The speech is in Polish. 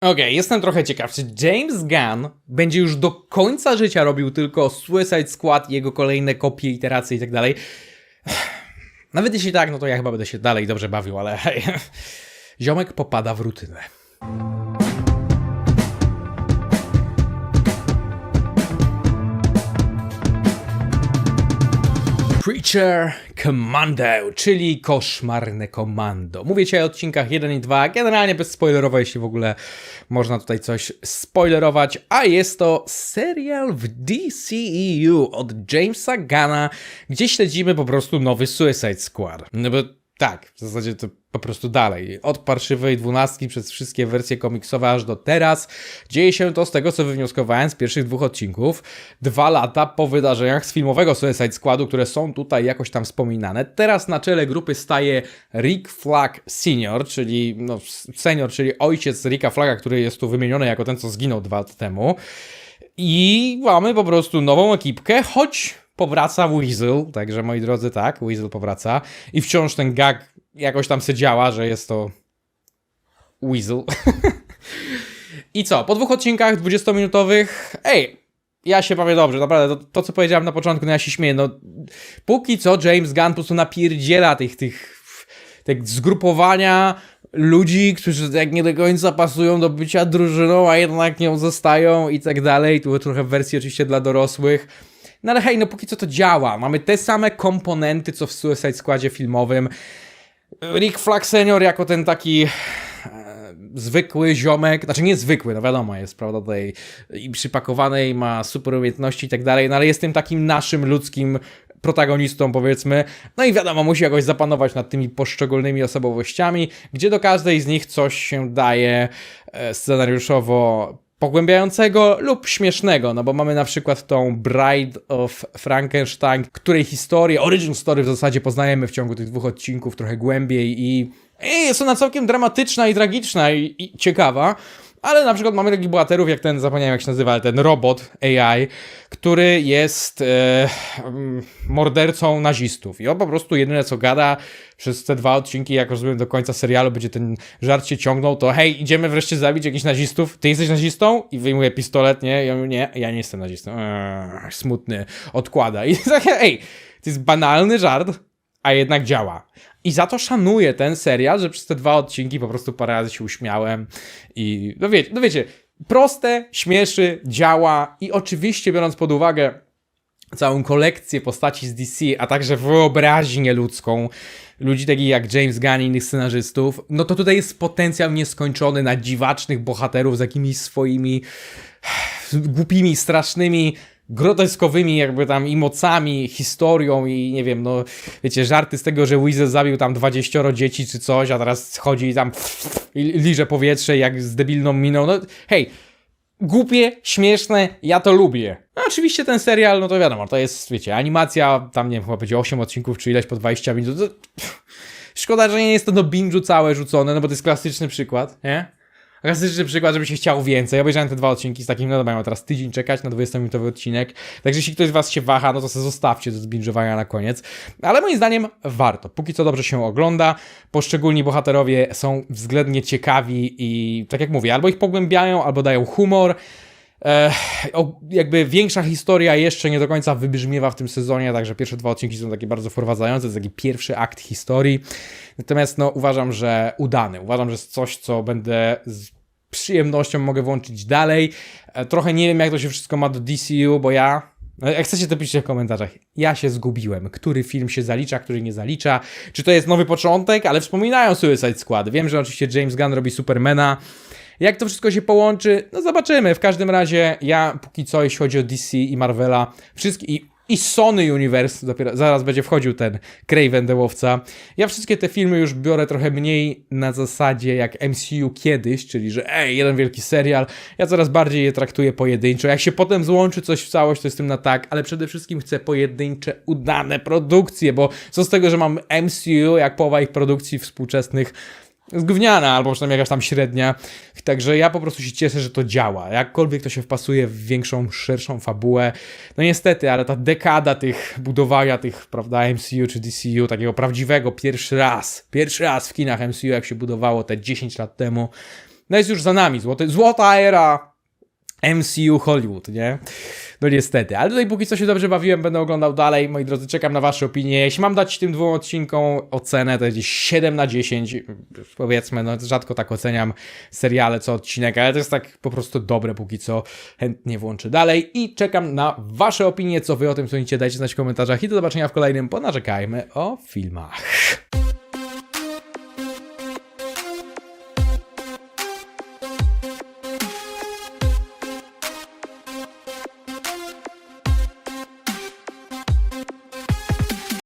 Okej, jestem trochę ciekaw, czy James Gunn będzie już do końca życia robił tylko Suicide Squad, jego kolejne kopie, iteracje i tak dalej. Nawet jeśli tak, no to ja chyba będę się dalej dobrze bawił, ale hej, ziomek popada w rutynę. Creature Commando, czyli koszmarne komando. Mówię dzisiaj o odcinkach 1 i 2, generalnie bezspoilerowo, jeśli w ogóle można tutaj coś spoilerować, a jest to serial w DCEU od Jamesa Gana, gdzie śledzimy po prostu nowy Suicide Squad. No bo tak, w zasadzie to po prostu dalej. Od parszywej dwunastki przez wszystkie wersje komiksowe aż do teraz. Dzieje się to z tego, co wywnioskowałem z pierwszych dwóch odcinków. Dwa lata po wydarzeniach z filmowego Suicide Squadu, które są tutaj jakoś tam wspominane. Teraz na czele grupy staje Rick Flag Senior, czyli no, senior, czyli ojciec Ricka Flaga, który jest tu wymieniony jako ten, co zginął dwa lata temu. I mamy po prostu nową ekipkę, choć powraca Weasel, także moi drodzy, tak, Weasel powraca. I wciąż ten gag jakoś tam się działa, że jest to Weasel. I co, po dwóch odcinkach 20-minutowych, ej, ja się bawię dobrze, naprawdę, to, to co powiedziałem na początku, no ja się śmieję, no póki co James Gunn po prostu napierdziela tych, tych, tych zgrupowania ludzi, którzy jak nie do końca pasują do bycia drużyną, a jednak nią zostają i tak dalej, tu trochę w wersji oczywiście dla dorosłych, no ale hej, no póki co to działa. Mamy te same komponenty, co w Suicide Squadzie filmowym. Rick Flag Senior jako ten taki e, zwykły ziomek, znaczy nie zwykły, no wiadomo, jest prawda tutaj i przypakowany i ma super umiejętności i tak dalej, no ale jest tym takim naszym ludzkim protagonistą powiedzmy, no i wiadomo, musi jakoś zapanować nad tymi poszczególnymi osobowościami, gdzie do każdej z nich coś się daje e, scenariuszowo pogłębiającego lub śmiesznego, no bo mamy na przykład tą Bride of Frankenstein, której historię, origin story w zasadzie poznajemy w ciągu tych dwóch odcinków trochę głębiej i, i jest ona całkiem dramatyczna i tragiczna i, i ciekawa. Ale na przykład mamy takich bohaterów jak ten, zapomniałem jak się nazywa, ale ten robot AI, który jest e, mm, mordercą nazistów. I on po prostu jedyne co gada przez te dwa odcinki, jak rozumiem do końca serialu będzie ten żart się ciągnął, to hej, idziemy wreszcie zabić jakichś nazistów. Ty jesteś nazistą? I wyjmuje pistolet, nie? Ja mówię, nie, ja nie jestem nazistą. Eee, smutny. Odkłada. I tak, hej, to jest banalny żart, a jednak działa. I za to szanuję ten serial, że przez te dwa odcinki po prostu parę razy się uśmiałem i no wiecie, no wiecie, proste, śmieszy, działa i oczywiście biorąc pod uwagę całą kolekcję postaci z DC, a także wyobraźnię ludzką, ludzi takich jak James Gunn i innych scenarzystów, no to tutaj jest potencjał nieskończony na dziwacznych bohaterów z jakimiś swoimi głupimi, strasznymi groteskowymi jakby tam i mocami, historią i nie wiem, no wiecie, żarty z tego, że Weasel zabił tam 20 dzieci czy coś, a teraz chodzi i tam i liże powietrze jak z debilną miną, no hej, głupie, śmieszne, ja to lubię. No oczywiście ten serial, no to wiadomo, to jest, wiecie, animacja, tam nie wiem, chyba będzie 8 odcinków, czy ileś po 20 minut, to... Szkoda, że nie jest to do binge'u całe rzucone, no bo to jest klasyczny przykład, nie? Klasyczny przykład, żeby się chciało więcej. Obejrzałem te dwa odcinki z takim, no dobra, mam teraz tydzień czekać na 20-minutowy odcinek. Także jeśli ktoś z Was się waha, no to sobie zostawcie do zbingowania na koniec. Ale moim zdaniem warto. Póki co dobrze się ogląda. Poszczególni bohaterowie są względnie ciekawi i tak jak mówię, albo ich pogłębiają, albo dają humor. E, jakby większa historia jeszcze nie do końca wybrzmiewa w tym sezonie, także pierwsze dwa odcinki są takie bardzo wprowadzające, to jest taki pierwszy akt historii. Natomiast no, uważam, że udany. Uważam, że jest coś, co będę z przyjemnością mogę włączyć dalej. E, trochę nie wiem, jak to się wszystko ma do DCU, bo ja no, jak chcecie, to piszcie w komentarzach. Ja się zgubiłem. Który film się zalicza, który nie zalicza. Czy to jest nowy początek, ale wspominają Suicide Squad. Wiem, że oczywiście James Gunn robi Supermana. Jak to wszystko się połączy? No zobaczymy. W każdym razie ja póki co, jeśli chodzi o DC i Marvela, wszystkie i i Sony Universe, dopiero zaraz będzie wchodził ten Craven the Łowca. Ja wszystkie te filmy już biorę trochę mniej na zasadzie jak MCU kiedyś, czyli że ej, jeden wielki serial. Ja coraz bardziej je traktuję pojedynczo. Jak się potem złączy coś w całość, to jestem na tak, ale przede wszystkim chcę pojedyncze, udane produkcje, bo co z tego, że mam MCU, jak połowa ich produkcji współczesnych zgówniana, albo przynajmniej jakaś tam średnia. Także ja po prostu się cieszę, że to działa. Jakkolwiek to się wpasuje w większą, szerszą fabułę. No niestety, ale ta dekada tych budowania tych, prawda, MCU czy DCU, takiego prawdziwego, pierwszy raz, pierwszy raz w kinach MCU, jak się budowało te 10 lat temu, no jest już za nami, złoty, złota era MCU Hollywood, nie? No niestety, ale tutaj póki co się dobrze bawiłem, będę oglądał dalej. Moi drodzy, czekam na wasze opinie. Jeśli mam dać tym dwóm odcinkom ocenę, to jest gdzieś 7 na 10. Powiedzmy, no rzadko tak oceniam seriale co odcinek, ale to jest tak po prostu dobre póki co. Chętnie włączę dalej i czekam na wasze opinie, co wy o tym sądzicie. Dajcie znać w komentarzach i do zobaczenia w kolejnym Ponarzekajmy o filmach.